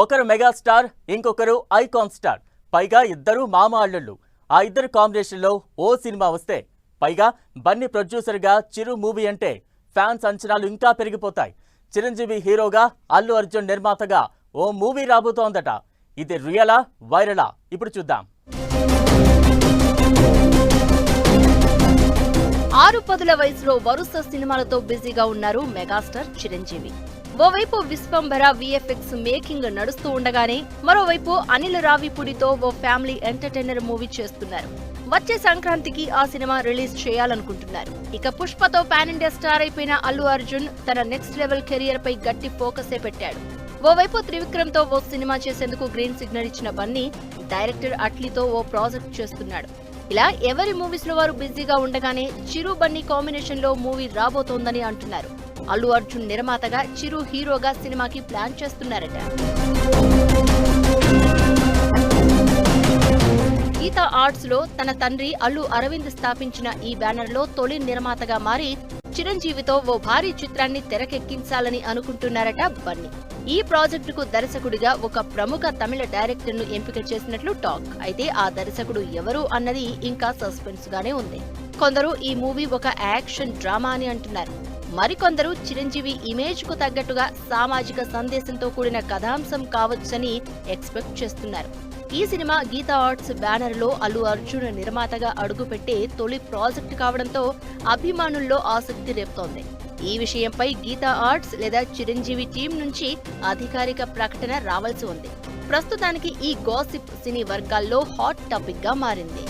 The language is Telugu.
ఒకరు మెగాస్టార్ ఇంకొకరు ఐకాన్ స్టార్. పైగా ఇద్దరు మామ అల్లుళ్ళు ఆ ఇద్దరు కాంబినేషన్లో ఓ సినిమా వస్తే పైగా బన్నీ ప్రొడ్యూసర్గా చిరు మూవీ అంటే ఫ్యాన్స్ అంచనాలు ఇంకా పెరిగిపోతాయి. చిరంజీవి హీరోగా అల్లు అర్జున్ నిర్మాతగా ఓ మూవీ రాబోతోందట. ఇది రియలా వైరలా? ఇప్పుడు చూద్దాం. ఆరు పదుల వయసులో వరుస సినిమాలతో బిజీగా ఉన్నారు మెగాస్టార్ చిరంజీవి. ఓవైపు విశ్వంభర విఎఫ్ఎక్స్ మేకింగ్ నడుస్తూ ఉండగానే మరోవైపు అనిల్ రావిపూడితో ఓ ఫ్యామిలీ ఎంటర్టైనర్ మూవీ చేస్తున్నారు. వచ్చే సంక్రాంతికి ఆ సినిమా రిలీజ్ చేయాలనుకుంటున్నారు. ఇక పుష్పతో పాన్ ఇండియా స్టార్ అయిపోయిన అల్లు అర్జున్ తన నెక్స్ట్ లెవెల్ కెరియర్ పై గట్టి ఫోకసే పెట్టాడు. ఓవైపు త్రివిక్రమ్తో ఓ సినిమా చేసేందుకు గ్రీన్ సిగ్నల్ ఇచ్చిన బన్నీ డైరెక్టర్ అట్లీతో ఓ ప్రాజెక్ట్ చేస్తున్నాడు. ఇలా ఎవరి మూవీస్లో వారు బిజీగా ఉండగానే చిరు బన్నీ కాంబినేషన్లో మూవీ రాబోతోందని అంటున్నారు. అల్లు అర్జున్ నిర్మాతగా చిరు హీరోగా సినిమాకి ప్లాన్ చేస్తున్నారట. గీతా ఆర్ట్స్లో తన తండ్రి అల్లు అరవింద్ స్థాపించిన ఈ బ్యానర్లో తొలి నిర్మాతగా మారి చిరంజీవితో ఓ భారీ చిత్రాన్ని తెరకెక్కించాలని అనుకుంటున్నారట బన్నీ. ఈ ప్రాజెక్టుకు దర్శకుడిగా ఒక ప్రముఖ తమిళ డైరెక్టర్ను ఎంపిక చేసినట్లు టాక్. అయితే ఆ దర్శకుడు ఎవరు అన్నది ఇంకా సస్పెన్స్ గానే ఉంది. కొందరు ఈ మూవీ ఒక యాక్షన్ డ్రామా అని అంటున్నారు. మరికొందరు చిరంజీవి ఇమేజ్కు తగ్గట్టుగా సామాజిక సందేశంతో కూడిన కథాంశం కావచ్చని ఎక్స్పెక్ట్ చేస్తున్నారు. ఈ సినిమా గీతా ఆర్ట్స్ బ్యానర్లో అల్లు అర్జున్ నిర్మాతగా అడుగుపెట్టే తొలి ప్రాజెక్ట్ కావడంతో అభిమానుల్లో ఆసక్తి రేపుతోంది. ఈ విషయంపై గీతా ఆర్ట్స్ లేదా చిరంజీవి టీం నుంచి అధికారిక ప్రకటన రావాల్సి ఉంది. ప్రస్తుతానికి ఈ గాసిప్ సినీ వర్గాల్లో హాట్ టాపిక్గా మారింది.